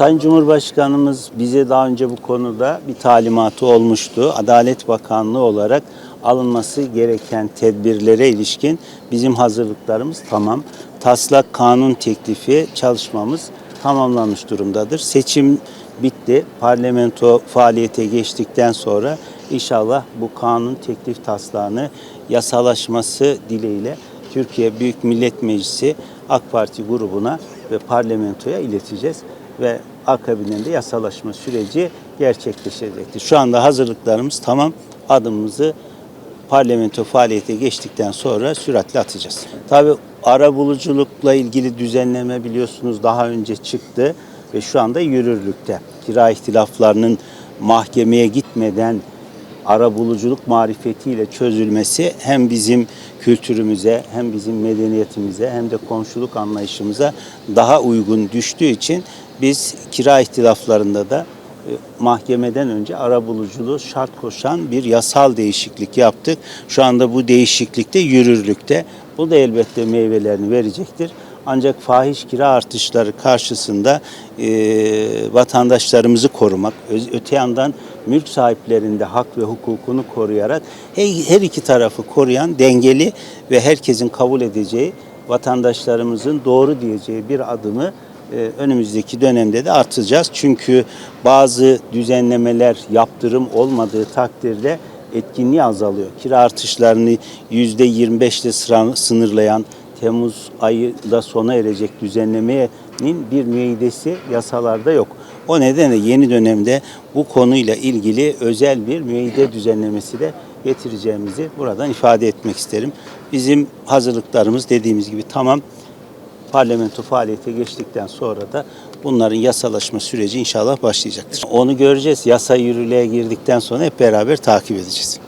Sayın Cumhurbaşkanımız bize daha önce bu konuda bir talimatı olmuştu. Adalet Bakanlığı olarak alınması gereken tedbirlere ilişkin bizim hazırlıklarımız tamam. Taslak kanun teklifi çalışmamız tamamlanmış durumdadır. Seçim bitti. Parlamento faaliyete geçtikten sonra inşallah bu kanun teklif taslağını yasalaşması dileğiyle Türkiye Büyük Millet Meclisi AK Parti grubuna ve parlamentoya ileteceğiz ve akabinde de yasalaşma süreci gerçekleşecektir. Şu anda hazırlıklarımız tamam. Adımımızı parlamento faaliyete geçtikten sonra süratle atacağız. Tabii ara buluculukla ilgili düzenleme biliyorsunuz daha önce çıktı ve şu anda yürürlükte. Kira ihtilaflarının mahkemeye gitmeden ara buluculuk marifetiyle çözülmesi hem bizim kültürümüze hem bizim medeniyetimize hem de komşuluk anlayışımıza daha uygun düştüğü için biz kira ihtilaflarında da e, mahkemeden önce ara buluculuğu şart koşan bir yasal değişiklik yaptık. Şu anda bu değişiklik de yürürlükte. Bu da elbette meyvelerini verecektir. Ancak fahiş kira artışları karşısında e, vatandaşlarımızı korumak, öte yandan mülk sahiplerinde hak ve hukukunu koruyarak her, iki tarafı koruyan dengeli ve herkesin kabul edeceği vatandaşlarımızın doğru diyeceği bir adımı e, önümüzdeki dönemde de atacağız. Çünkü bazı düzenlemeler yaptırım olmadığı takdirde etkinliği azalıyor. Kira artışlarını %25 ile sıra- sınırlayan Temmuz ayında sona erecek düzenlemenin bir müeyyidesi yasalarda yok. O nedenle yeni dönemde bu konuyla ilgili özel bir müeyyide düzenlemesi de getireceğimizi buradan ifade etmek isterim. Bizim hazırlıklarımız dediğimiz gibi tamam parlamento faaliyete geçtikten sonra da bunların yasalaşma süreci inşallah başlayacaktır. Onu göreceğiz. Yasa yürürlüğe girdikten sonra hep beraber takip edeceğiz.